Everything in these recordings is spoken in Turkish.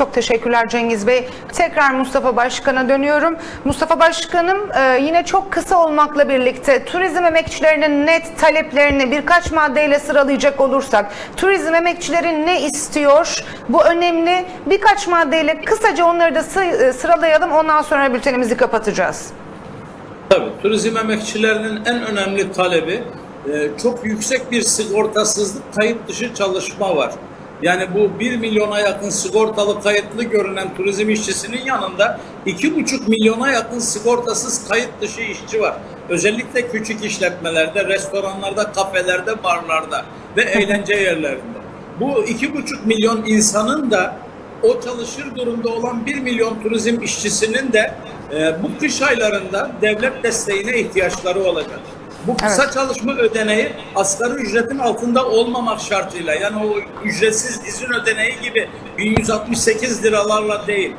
Çok teşekkürler Cengiz Bey. Tekrar Mustafa Başkan'a dönüyorum. Mustafa Başkanım e, yine çok kısa olmakla birlikte turizm emekçilerinin net taleplerini birkaç maddeyle sıralayacak olursak turizm emekçileri ne istiyor? Bu önemli. Birkaç maddeyle kısaca onları da e, sıralayalım. Ondan sonra bültenimizi kapatacağız. Tabii turizm emekçilerinin en önemli talebi e, çok yüksek bir sigortasızlık kayıt dışı çalışma var. Yani bu 1 milyona yakın sigortalı kayıtlı görünen turizm işçisinin yanında 2,5 milyona yakın sigortasız kayıt dışı işçi var. Özellikle küçük işletmelerde, restoranlarda, kafelerde, barlarda ve eğlence yerlerinde. Bu 2,5 milyon insanın da o çalışır durumda olan 1 milyon turizm işçisinin de e, bu kış aylarında devlet desteğine ihtiyaçları olacak. Bu kısa Evet. çalışma ödeneği asgari ücretin altında olmamak şartıyla yani o ücretsiz izin ödeneği gibi 1168 liralarla değil.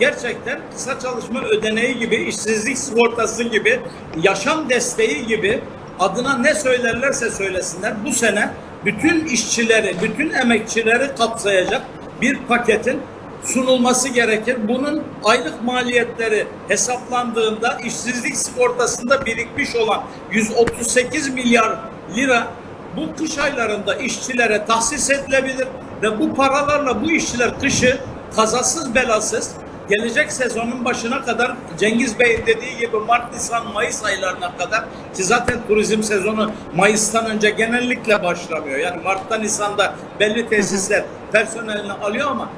Gerçekten kısa çalışma ödeneği gibi, işsizlik sigortası gibi, yaşam desteği gibi adına ne söylerlerse söylesinler bu sene bütün işçileri, bütün emekçileri kapsayacak bir paketin sunulması gerekir. Bunun aylık maliyetleri hesaplandığında işsizlik sigortasında birikmiş olan 138 milyar lira bu kış aylarında işçilere tahsis edilebilir ve bu paralarla bu işçiler kışı kazasız belasız gelecek sezonun başına kadar Cengiz Bey'in dediği gibi Mart, Nisan, Mayıs aylarına kadar ki zaten turizm sezonu Mayıs'tan önce genellikle başlamıyor. Yani Mart'ta Nisan'da belli tesisler personelini alıyor ama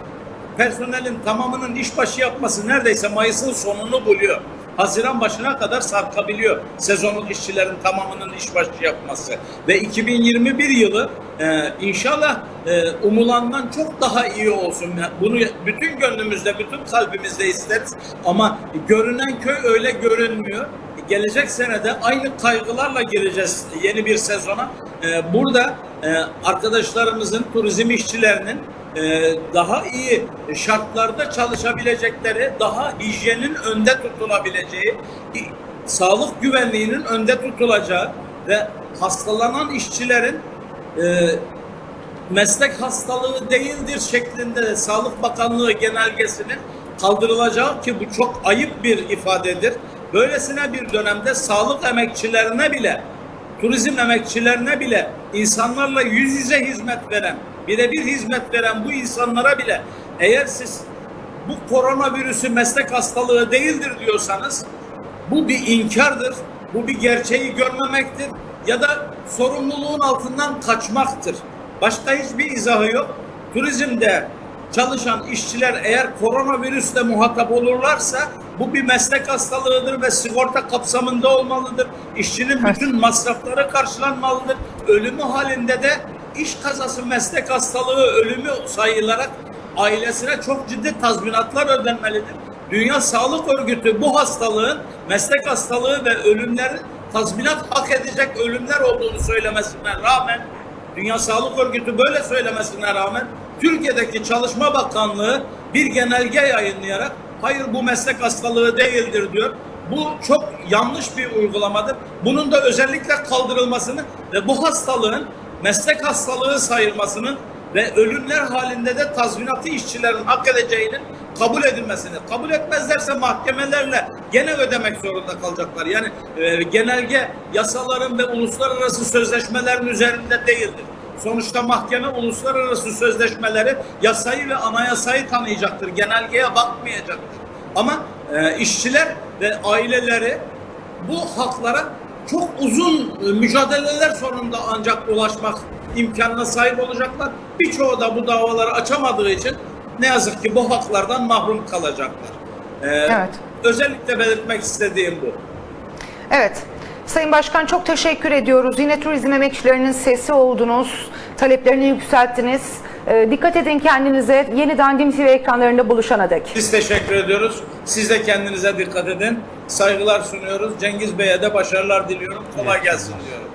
personelin tamamının işbaşı yapması neredeyse Mayıs'ın sonunu buluyor. Haziran başına kadar sarkabiliyor sezonun işçilerin tamamının işbaşı yapması. Ve 2021 yılı e, inşallah e, umulandan çok daha iyi olsun. Bunu bütün gönlümüzde, bütün kalbimizde isteriz. Ama görünen köy öyle görünmüyor. Gelecek senede aynı kaygılarla gireceğiz yeni bir sezona. E, burada e, arkadaşlarımızın, turizm işçilerinin e, daha iyi şartlarda çalışabilecekleri, daha hijyenin önde tutulabileceği, sağlık güvenliğinin önde tutulacağı ve hastalanan işçilerin e, meslek hastalığı değildir şeklinde Sağlık Bakanlığı genelgesinin kaldırılacağı ki bu çok ayıp bir ifadedir. Böylesine bir dönemde sağlık emekçilerine bile turizm emekçilerine bile insanlarla yüz yüze hizmet veren, birebir hizmet veren bu insanlara bile eğer siz bu koronavirüsü meslek hastalığı değildir diyorsanız bu bir inkardır, bu bir gerçeği görmemektir ya da sorumluluğun altından kaçmaktır. Başka hiçbir izahı yok. Turizmde çalışan işçiler eğer koronavirüsle muhatap olurlarsa bu bir meslek hastalığıdır ve sigorta kapsamında olmalıdır. İşçinin bütün masrafları karşılanmalıdır. Ölümü halinde de iş kazası meslek hastalığı ölümü sayılarak ailesine çok ciddi tazminatlar ödenmelidir. Dünya Sağlık Örgütü bu hastalığın meslek hastalığı ve ölümlerin tazminat hak edecek ölümler olduğunu söylemesine rağmen Dünya Sağlık Örgütü böyle söylemesine rağmen Türkiye'deki Çalışma Bakanlığı bir genelge yayınlayarak hayır bu meslek hastalığı değildir diyor. Bu çok yanlış bir uygulamadır. Bunun da özellikle kaldırılmasını ve bu hastalığın meslek hastalığı sayılmasının ve ölümler halinde de tazminatı işçilerin hak edeceğinin kabul edilmesini. Kabul etmezlerse mahkemelerle gene ödemek zorunda kalacaklar. Yani e, genelge yasaların ve uluslararası sözleşmelerin üzerinde değildir. Sonuçta mahkeme uluslararası sözleşmeleri yasayı ve anayasayı tanıyacaktır. Genelgeye bakmayacaktır. Ama e, işçiler ve aileleri bu haklara çok uzun e, mücadeleler sonunda ancak ulaşmak imkanına sahip olacaklar. Birçoğu da bu davaları açamadığı için ne yazık ki bu haklardan mahrum kalacaklar. E, Evet. Özellikle belirtmek istediğim bu. Evet. Sayın Başkan çok teşekkür ediyoruz. Yine turizm emekçilerinin sesi oldunuz. Taleplerini yükselttiniz. Ee, dikkat edin kendinize. Yeniden DİM TV ekranlarında buluşana dek. Biz teşekkür ediyoruz. Siz de kendinize dikkat edin. Saygılar sunuyoruz. Cengiz Bey'e de başarılar diliyorum. Kolay gelsin diyorum.